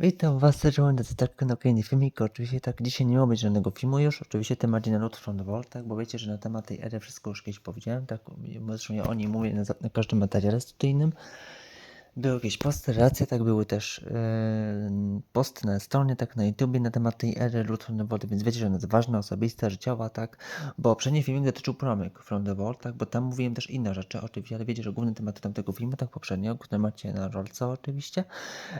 Witam was serdecznie tak na kolejny filmik. Oczywiście tak dzisiaj nie ma być żadnego filmu już. Oczywiście temat na the Vault, tak, bo wiecie, że na temat tej ery wszystko już kiedyś powiedziałem, tak, zresztą ja o niej mówię na, na każdym materiale studyjnym. Były jakieś posty, relacje, tak, były też yy, posty na stronie, tak, na YouTubie na temat tej ery Lud from the Vault, więc wiecie, że ona jest ważna, osobista, życiowa, tak, bo poprzedni filmik dotyczył promyk from the Vault, tak, bo tam mówiłem też inne rzeczy, oczywiście, ale wiecie, że główny temat tamtego filmu, tak poprzednio, który macie na rolce oczywiście,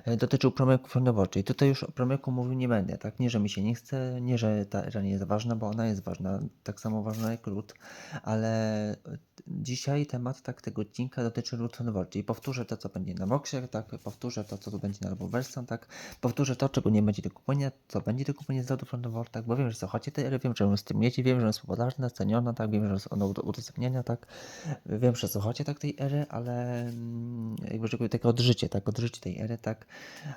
e, dotyczył promyku from the Vault, czyli tutaj już o promyku mówił nie będę, tak, nie, że mi się nie chce, nie, że ta era nie jest ważna, bo ona jest ważna, tak samo ważna jak lód, ale dzisiaj temat tak tego odcinka dotyczy Lud from the czyli powtórzę to, co będzie na Voxie, tak, powtórzę to, co tu będzie na Albuverson, tak, powtórzę to, czego nie będzie do kupienia, co będzie do kupienia z Lodu Vault, tak, bo wiem, że słuchacie tej ery, wiem, że ją streamujecie, wiem, że jest popularna, ceniona, tak, wiem, że jest ona do tak, wiem, że słuchacie tak tej ery, ale mm, jakby żeby takie odżycie, tak, odżycie tej ery, tak,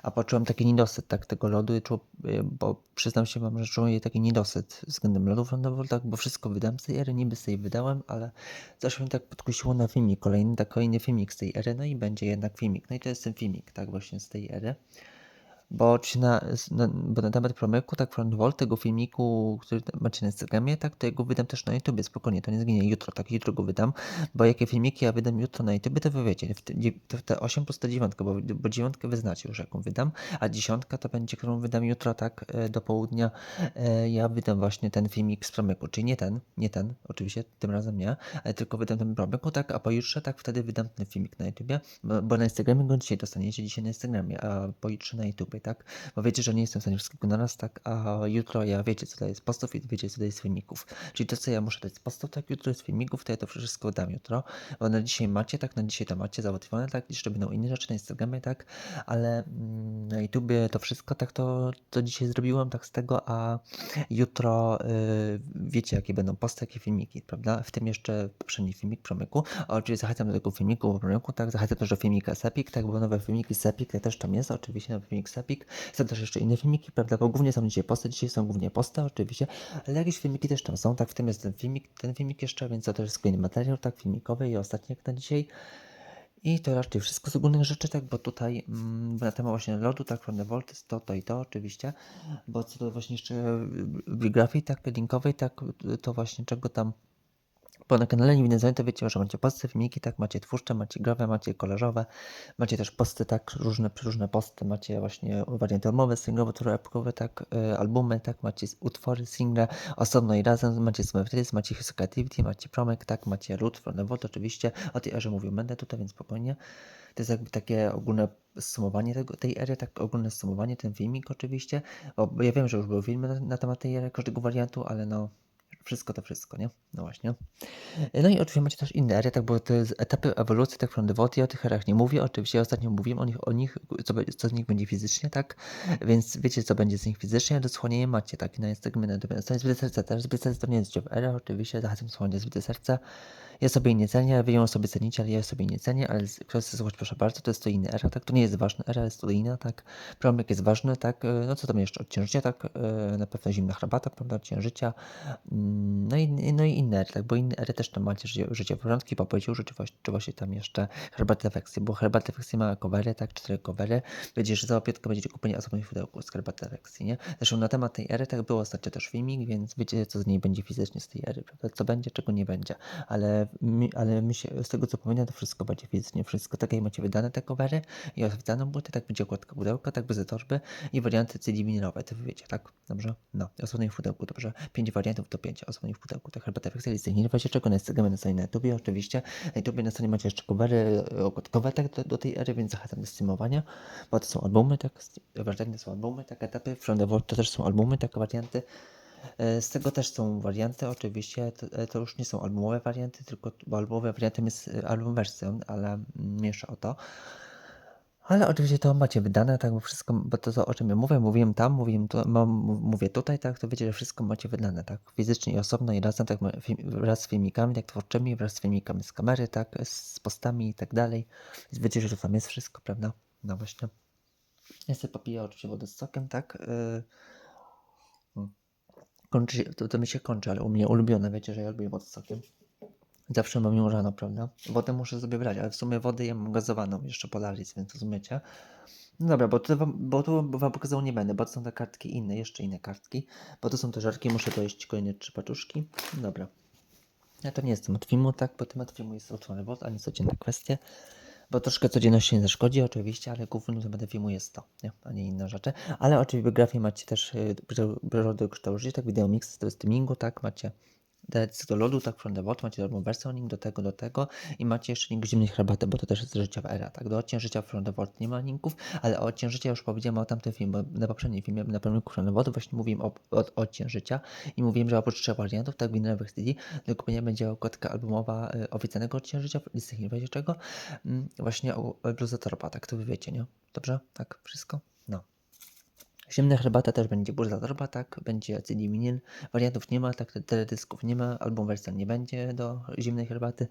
a poczułem taki niedosyt, tak, tego lodu, czu, y, bo przyznam się wam, że czuję taki niedosyt względem lodu Vault, tak, bo wszystko wydam z tej ery, niby z tej wydałem, ale coś mnie tak podkusiło na filmik, kolejny, tak, kolejny filmik z tej ery, no i będzie jednak filmik, no i to jest ten filmik, tak, właśnie z tej ery. Bo oczywiście na, bo na temat promyku, tak front tego filmiku, który macie na Instagramie, tak, to ja go wydam też na YouTubie, spokojnie, to nie zginie jutro, tak, jutro go wydam, bo jakie filmiki ja wydam jutro na YouTubie, to wy wiecie, te, te 8 plus to 9, bo, bo 9 wy już jaką wydam, a 10 to będzie, którą wydam jutro, tak, e, do południa, e, ja wydam właśnie ten filmik z promyku, czyli nie ten, nie ten, oczywiście, tym razem nie, ale tylko wydam ten promyku, tak, a pojutrze, tak, wtedy wydam ten filmik na YouTubie, bo, bo na Instagramie go dzisiaj dostaniecie, dzisiaj na Instagramie, a pojutrze na YouTubie, tak? Bo wiecie, że nie jestem w stanie wszystkiego naraz, tak? A jutro ja wiecie, co to jest postów i wiecie, co to jest filmików. Czyli to, co ja muszę dać z postów, tak? Jutro jest filmików, to ja to wszystko dam jutro. Bo na dzisiaj macie, tak? Na dzisiaj to macie załatwione, tak? Jeszcze będą inne rzeczy na Instagramie, tak? Ale mm, na YouTubie to wszystko, tak? To, to dzisiaj zrobiłem, tak? Z tego, a jutro yy, wiecie, jakie będą posty, jakie filmiki, prawda? W tym jeszcze poprzedni filmik promyku. A oczywiście zachęcam do tego filmiku promyku, tak? Zachęcam też do filmika Sepik, tak? Bo nowe filmiki Sepik, tak też tam jest, oczywiście nowy filmik Sepik. Są też jeszcze inne filmiki, prawda? Bo głównie są dzisiaj posty, dzisiaj są głównie posty, oczywiście, ale jakieś filmiki też tam są, tak? W tym jest ten filmik, ten filmik jeszcze, więc to też jest kolejny materiał, tak? Filmikowy i ostatni jak na dzisiaj. I to raczej wszystko z ogólnych rzeczy, tak, bo tutaj mm, na temat właśnie lodu, tak, vault jest to, to i to oczywiście, bo co do właśnie jeszcze bibliografii, tak, linkowej, tak, to właśnie czego tam bo na kanale Niewinny to wiecie, że macie posty, filmiki, tak, macie twórcze, macie growe, macie kolorzowe, macie też posty, tak, różne, różne posty, macie właśnie warianty albumowe, singlowe, epokowe, tak, y, albumy, tak, macie utwory, single, osobno i razem, macie Summertales, macie His Creativity, macie Promek, tak, macie Root, Vault, oczywiście, o tej erze mówię, będę tutaj, więc spokojnie. To jest jakby takie ogólne sumowanie tego, tej ery, tak ogólne sumowanie, ten filmik oczywiście, bo ja wiem, że już były filmy na, na temat tej ery, każdego wariantu, ale no, wszystko to wszystko, nie? No właśnie. No i oczywiście macie też inne ery, tak, bo to jest etapy ewolucji, tak, the ja o tych erach nie mówię, oczywiście ostatnio mówiłem o nich, o nich co, co z nich będzie fizycznie, tak, więc wiecie, co będzie z nich fizycznie, do słuchania macie, tak, na Instagramie, na stronie Zbyte Serca też, Zbyte Serce to nie jest w era, oczywiście, zachęcam słuchania Zbyte Serca, ja sobie jej nie cenię, wy ją sobie cenicie, ale ja sobie nie cenię, ale kto chce proszę bardzo, to jest to inna era, tak, to nie jest ważna era, jest to inna, tak, promyk jest ważny, tak, no co tam jeszcze, od ciężycia, tak, na pewno zimna herbata, prawda, od ciężycia, no i, no i inne ery, tak, bo inne ery też tam macie życie, życie porządki, po powiedział, że czy właśnie tam jeszcze herbatę efekcji, bo herbatę efekcji ma covery, tak, cztery covery, będzie, że za opietkę będziecie kupienie osobnych pudełku z herbaty efekcji, nie? Zresztą na temat tej ery, tak? Było ostatnio też filmik, więc wiecie, co z niej będzie fizycznie z tej ery, prawda, co będzie, czego nie będzie, ale, mi, ale my się, z tego co pamiętam, to wszystko będzie fizycznie, wszystko, tak jak macie wydane te covery i oficjalną buty, tak będzie okładka pudełka, tak bez torby i warianty CD winylowe, to wy wiecie, tak, dobrze? No, osobnych pudełku, dobrze, pięć wariantów to pięć osobnych pudełku, tak, efekcji, listy, nie wiecie czego, na Instagramie, na stronie na YouTubie, oczywiście, na YouTubie na stronie macie jeszcze covery, okładkowe, tak, do, do tej ery, więc zachęcam do streamowania, bo to są albumy, tak, warianty są albumy, tak, etapy, From to też są albumy, tak, warianty, z tego też są warianty, oczywiście, to, to, już nie są albumowe warianty, tylko albumowe wariantem jest album wersją, ale mniejsza o to. Ale oczywiście to macie wydane, tak, bo wszystko, bo to, to o czym ja mówię, mówiłem tam, mówiłem tu, mam, mówię tutaj, tak, to wiecie, że wszystko macie wydane, tak, fizycznie i osobno i razem, tak, wraz z filmikami, tak, twórczymi, wraz z filmikami z kamery, tak, z postami i tak dalej. Więc wiecie, że tam jest wszystko, prawda? No właśnie. Ja sobie popiję oczywiście wodę z sokiem, tak. Kończy się, to, to mi się kończy, ale u mnie ulubione, wiecie, że ja lubię wodę z sokiem. Zawsze mam ją rano, prawda? Wodę muszę sobie brać, ale w sumie wodę ja mam gazowaną, jeszcze Polaris, więc rozumiecie? No dobra, bo tu wam, bo tu wam pokazał nie będę, bo to są te kartki inne, jeszcze inne kartki, bo to są te żarki, muszę dojeść kolejne trzy paczuszki. Dobra. Ja to nie jestem od filmu, tak, bo temat filmu jest uczony wod, a nie codzienne kwestie. Bo troszkę codzienności nie zaszkodzi oczywiście, ale głównym tematem filmu jest to, nie? a nie inne rzeczy. Ale oczywiście w biografii macie też y, przyrody kształt tak, wideo mix streamingu, tak, macie Teledysk do lodu, tak, from the Vault, macie darmową wersję link do tego, do tego i macie jeszcze link zimnej herbaty, bo to też jest życiowa era, tak, do odcień życia from the Vault nie ma linków, ale o odcień życia już powiedziałem o tamtym filmie, na poprzednim filmie, na pewno from the Vault właśnie mówiłem o, o odcień życia i mówiłem, że oprócz trzech wariantów, tak, winylowych CD, do kupienia będzie okładka albumowa y, oficjalnego odcień życia, listy nie wiecie czego, mm, właśnie o, o bluza Torpa, tak, to wy wiecie, nie? Dobrze? Tak, wszystko? No. Zimna herbata też będzie burza torba, tak, będzie CD vinyl. Wariantów nie ma, tak, teledysków nie ma, album wersja nie będzie do zimnej herbaty.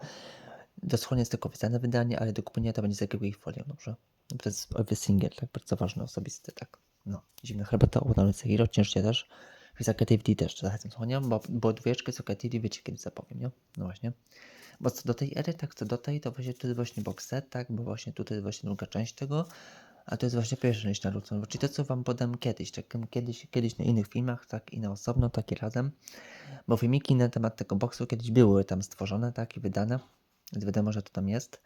Do schłonia jest tylko oficjalne wydanie, ale do kupienia to będzie z jakiegoś folią, dobrze? To jest owy singiel, tak, bardzo ważny, osobisty, tak. No, zimna herbata, udany Sekiro, ciężkie też. Creativity też zachęcam schłonia, bo, bo dwójeczkę z Creativity wiecie kiedy zapowiem, nie? No właśnie. Bo co do tej ery, tak, co do tej, to właśnie to jest właśnie box set, tak, bo właśnie tutaj jest właśnie druga część tego. A to jest właśnie pierwsza część Naruto, czyli to, co wam podam kiedyś, tak kiedyś, kiedyś na innych filmach, tak i na osobno, tak i razem. Bo filmiki na temat tego boksu kiedyś były tam stworzone, tak i wydane, więc wiadomo, że to tam jest.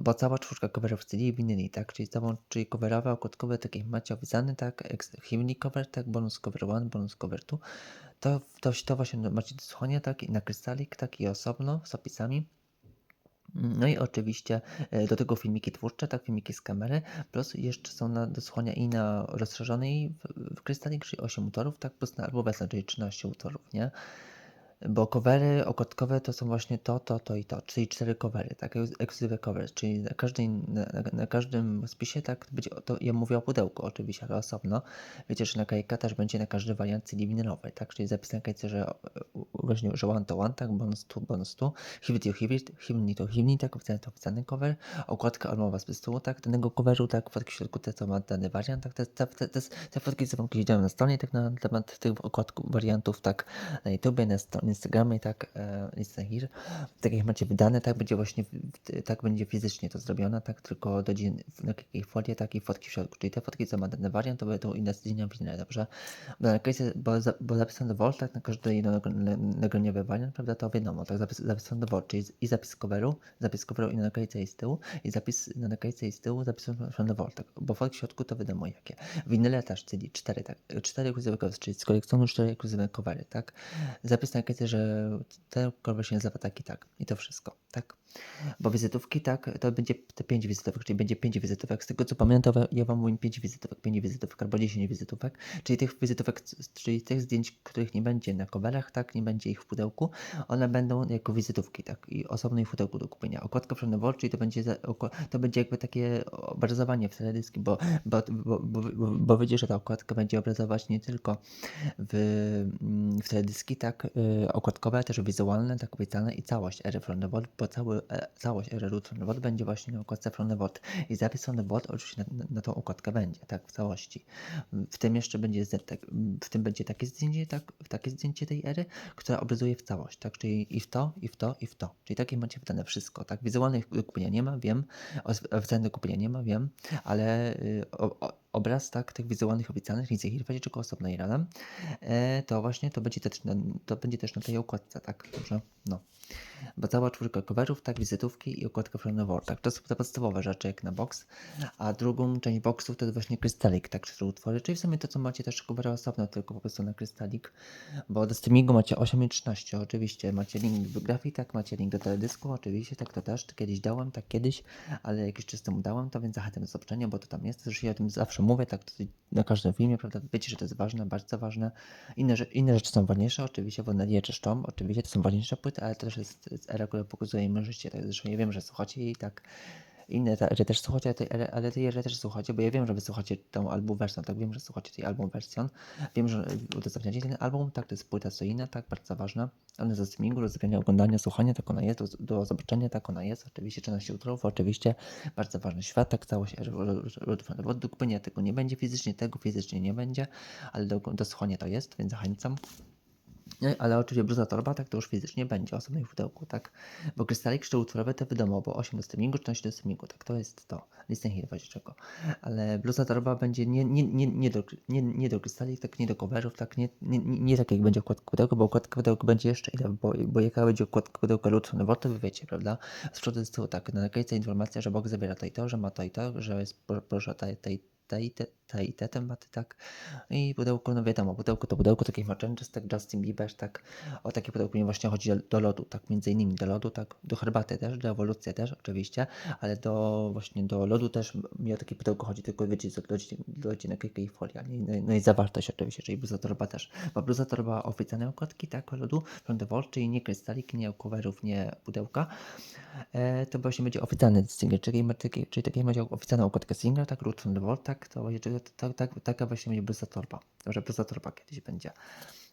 Bo cała czwórka coverów CD i winyli, tak, czyli całą, czyli coverowe, okładkowe, takie macie opisane, tak, hymni cover, tak, bonus cover 1, bonus cover 2, to, to, to właśnie macie do słuchania, tak, i na krystalik, tak, i osobno, z opisami. No i oczywiście e, do tego filmiki twórcze, tak, filmiki z kamery, plus jeszcze są na, do słuchania i na rozszerzonej w, w Krystalik, czyli 8 utworów, tak, plus na albumowę, czyli 13 utworów, nie? Bo covery okładkowe to są właśnie to, to, to i to, czyli cztery covery, tak, ekskluzywy cover, czyli na, każdej, na, na każdym spisie, tak, to ja mówię o pudełku oczywiście, ale osobno. Wiecie, że naklejka też będzie na każdy wariant CD tak, czyli zapis na naklejce, że właśnie, że one to one, tak, bonus tu, bonus tu, hibit to hibit, himni to himni, tak, oficjalny to oficjalny cover, okładka almowa z tytułu, tak, danego coveru, tak, fotki w środku, te co ma dany wariant, tak, te, te, te, te, fotki, kiedyś dałem na stronie, tak, na temat tych okładków, wariantów, tak, na YouTubie, na stronie, Instagramie, tak, e, Instagram, tak jak macie wydane, tak będzie właśnie, tak będzie fizycznie to zrobione, tak, tylko do dzien- na jakiej folie, tak? I fotki w środku, czyli te fotki, co ma dany wariant, to będą inne zdjęcia widne, dobrze? Bo, na case, bo, bo zapisane do Volt, tak, na każdy jedno nagroniowy wariant, prawda, to wiadomo, tak, zapis, zapisane do Volt, czyli i zapis coveru, zapis coveru i na naklejce i z tyłu, i zapis na naklejce i z tyłu, zapis do Volt, tak, bo fotki w środku to wiadomo jakie. Winyle też, czyli cztery, tak, cztery ekskluzywy czyli z kolekcjonu cztery ekskluzywy covery, tak. Zapis na naklejce, że ten cover się nazywa tak i tak. I to wszystko, tak? Bo wizytówki, tak, to będzie te 5 wizytówek, czyli będzie 5 wizytówek. Z tego co pamiętam, ja wam mówię 5 wizytówek, 5 wizytówek albo 10 wizytówek, czyli tych wizytówek, czyli tych zdjęć, których nie będzie na coverach, tak, nie będzie ich w pudełku, one będą jako wizytówki, tak, i osobno ich w pudełku do kupienia. Okładka Vault, czyli to będzie, to będzie jakby takie obrazowanie w teledysku, bo, bo, bo, bo, bo, bo wiecie, że ta okładka będzie obrazować nie tylko w, w teledyski, tak, y, okładkowe, też wizualne, tak obiecane i całość ery Vault, bo cały, e, całość ery Root Vault będzie właśnie na okładce Vault i zapis Vault oczywiście na, na tą okładkę będzie, tak, w całości. W tym jeszcze będzie, tak, w tym będzie takie zdjęcie, tak, takie zdjęcie tej ery, która obrazuje w całość, tak, czyli i w to, i w to, i w to, czyli takie macie wydane wszystko, tak, wizualnych kupienia nie ma, wiem, do kupienia nie ma, wiem, ale y, o, o, obraz, tak, tych wizualnych oficjalnych, nic ich będzie tylko osobno i radam, e, to właśnie to będzie też na, to będzie też na tej okładce, tak, dobrze, no. Bo cała czwórka coverów, tak, wizytówki i okładka World, tak, to są te podstawowe rzeczy jak na box, a drugą część boxów to jest właśnie krystalik, tak, który utworzy, czyli w sumie to, co macie też covery osobno, tylko po prostu na krystalik, bo do streamingu macie 8 i 13, oczywiście, macie link do grafii, tak, macie link do teledysku, oczywiście, tak, to też kiedyś dałem, tak, kiedyś, ale jakiś czas temu dałem, to więc zachęcam do zobaczenia, bo to tam jest, zresztą ja o tym zawsze mówię, tak, na każdym filmie, prawda, wiecie, że to jest ważne, bardzo ważne, inne, inne rzeczy są ważniejsze, oczywiście, bo Nadię czyszczą, oczywiście, to są ważniejsze płyty, ale to też jest, era, która pokazuje im życie, tak, zresztą ja wiem, że słuchacie jej, tak, inne ery też słuchacie, ale tej ery, ale tej ery też słuchacie, bo ja wiem, że wy słuchacie tą album wersją, tak, wiem, że słuchacie tej album wersją, wiem, że udostępniacie ten album, tak, to jest płyta soina, tak, bardzo ważna, ona ze streamingu, rozumienia, oglądania, słuchania, tak? Ona jest, do, do zobaczenia, tak? Ona jest, oczywiście 13 utworów, oczywiście, bardzo ważny świat, tak, całość ery Rodfana, do kupienia tego nie będzie fizycznie, tego fizycznie nie będzie, ale do, do słuchania to jest, więc zachęcam. Ale oczywiście bluza torba, tak to już fizycznie będzie osobnej w pudełku, tak? Bo krystalik szczyłutworowe to wiadomo, bo 8 do streamingu, 14 do streamingu, tak to jest to. Listen here, właśnie czego. Ale bluza torba będzie nie, nie, nie, nie, do, nie, nie do krystalik, tak nie do coverów, tak nie, nie, nie, tak jak będzie okładka pudełka, bo okładka pudełka będzie jeszcze inna, bo, bo jaka będzie okładka pudełka Lutron, no bo to wy wiecie, prawda? Z przodu z tyłu tak, na naklejce informacja, że Bóg zabiera to i to, że ma to i to, że jest pro- proszę tej, tej, tej, tej, tej, tej tematy, tak. I pudełko, no wiadomo, pudełko to pudełko, takich Merchandise, tak Justin Bieber, tak. O takie pudełko mi właśnie chodzi do, lodu, tak, między innymi do lodu, tak, do herbaty też, do ewolucji też oczywiście, ale do właśnie do lodu też mi o takie pudełko chodzi, tylko wiecie, do, do, do naklejki i folia? No, i- no i zawartość oczywiście, czyli bluza torba też. Bo bluza torba oficjalne okładki, tak, lodu, vault, czyli nie krystalik, nie coverów, nie pudełka, e, to właśnie będzie oficjalny single, czyli, czyli, czyli taki będzie oficjalna okładka singla, tak, root from tak, to będzie, tak, tak, taka właśnie będzie bluza torba, że bluza torba kiedyś będzie.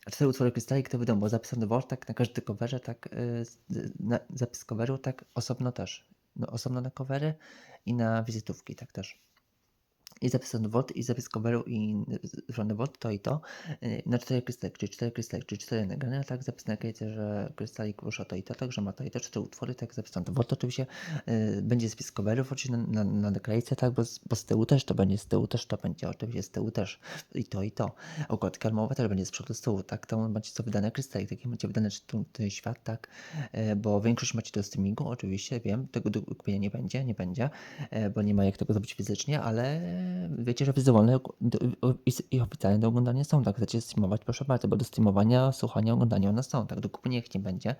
A cztery utwory krystalik to wiadomo, zapisany tak, na każdy coverze, tak, y, na, zapis coveru, tak, osobno też, no, osobno na covery i na wizytówki, tak też. I zapisany Volt, i zapis coveru, i Volt, to i to. y, Na cztery krystalik, czyli cztery krystalik, czyli cztery nagrania, a tak? Zapis na klejce, że krystalik rusza to i to, tak, że ma to i to, cztery utwory, tak? Zapisane. Volt oczywiście. Y, będzie zapis coverów oczywiście na, na, na naklejce, tak, bo z, bo z tyłu też to będzie, z tyłu też to będzie, oczywiście z tyłu też. I to i to. Okładka armowa też będzie z przodu, z tyłu, tak, to macie co wydane krystalik, taki macie wydane ten świat, tak, e, bo większość macie do streamingu, oczywiście, wiem, tego do kupienia nie będzie, nie będzie, e, bo nie ma jak tego zrobić fizycznie, ale wiecie, że o- i oficjalne do oglądania są, tak, chcecie streamować, proszę bardzo, bo do streamowania, słuchania, oglądania one są, tak, do kupienia ich nie będzie,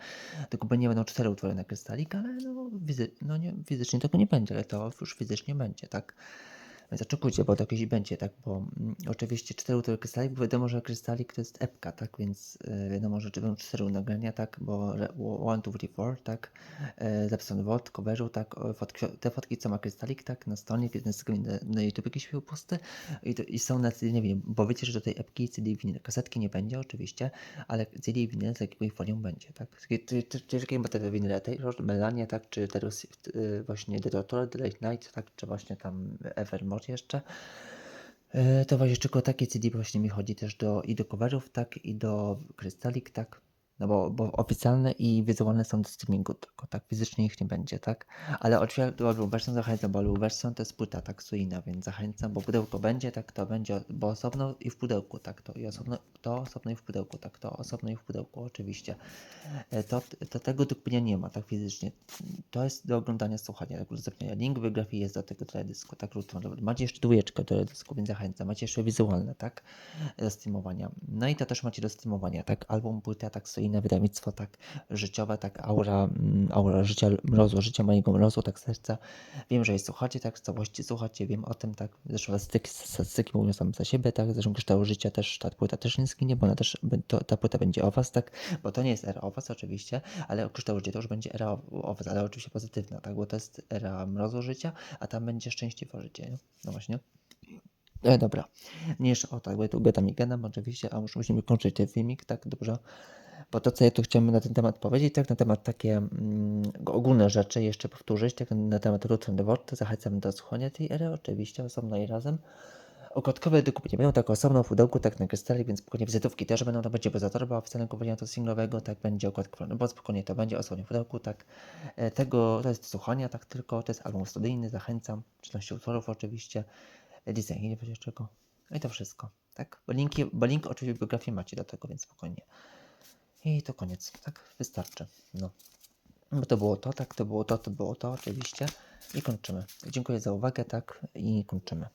do kupienia będą cztery utwory na krystalik, ale no, wizy, no nie, fizycznie tego nie będzie, ale to już fizycznie będzie, tak. Więc oczekujcie, bo to jakieś będzie, tak, bo mm, oczywiście cztery utwory krystalik, bo wiadomo, że krystalik to jest epka, tak, więc y, wiadomo, że będą cztery nagrania, tak, bo re- one, two, three, four, tak, e, zapisany wod, coverzu, tak, fotki, te fotki, co ma krystalik, tak, na stronie, Instagramie, na, na YouTube jakieś posty. I, to, i są na CD, nie wiem, bo wiecie, że do tej epki CD winyl, kasetki nie będzie oczywiście, ale CD winyl z jakąś folią będzie, tak, jakie te winyle, tej, Melania, tak, czy teraz y, właśnie The Doctor, The Late Night, tak, czy właśnie tam Evermore jeszcze, E, To właśnie tylko takie CD właśnie mi chodzi też do, i do coverów, tak, i do krystalik, tak. No bo, bo oficjalne i wizualne są do streamingu tylko, tak, fizycznie ich nie będzie, tak. Ale oczywiście Version zachęcam, bo Version to jest płyta taksuina, więc zachęcam, bo pudełko będzie, tak, to będzie, bo osobno i w pudełku, tak, to i osobno, to osobno i w pudełku, tak, to osobno i w pudełku, oczywiście. E, To, to tego do kupienia nie ma, tak fizycznie. To jest do oglądania, słuchania, tak, udostępniania. Link w biografii jest do tego teledysku, tak, Lutron. Macie jeszcze dwójeczkę teledysku, więc zachęcam. Macie jeszcze wizualne, tak, do streamowania. No i to też macie do streamowania, tak, album, płyta, tak, inne wydawnictwo, tak, życiowe, tak, aura, mm, aura życia, mrozu, życia mojego mrozu, tak, serca. Wiem, że jest słuchacie, tak, w całości słuchacie, wiem o tym, tak, zresztą statystyki, statystyki mówią za siebie, tak, zresztą kształt życia też, ta płyta też nie zginie, bo ona też, to, ta płyta będzie o was, tak, bo to nie jest era o was oczywiście, ale kształt życia to już będzie era o, was, ale oczywiście pozytywna, tak, bo to jest era mrozu życia, a tam będzie szczęśliwe życie, nie? No właśnie. E, dobra. Nie jeszcze o tak, bo ja tu gadam i gadam oczywiście, a już musimy kończyć ten filmik, tak, dobrze. Bo to, co ja tu chciałem na ten temat powiedzieć, tak, na temat takie mm, ogólne rzeczy jeszcze powtórzyć, tak, na temat Root and to zachęcam do słuchania tej ery, oczywiście, osobno i razem. Okładkowe do kupienia będą tak osobno w pudełku, tak na krystali, więc spokojnie wizytówki też będą, to będzie poza torba oficjalnego wariantu singlowego, tak będzie okładka, no bo spokojnie to będzie osobno w pudełku, tak. E, Tego, to jest słuchania, tak tylko, to jest album studyjny, zachęcam, 13 utworów oczywiście, e, design, nie będzie czego. No i to wszystko, tak. Bo, linki, bo link oczywiście w biografii macie do tego, więc spokojnie. I to koniec, tak, wystarczy, no. Bo to było to, tak, to było to, to było to, oczywiście. I kończymy. Dziękuję za uwagę, tak, i kończymy.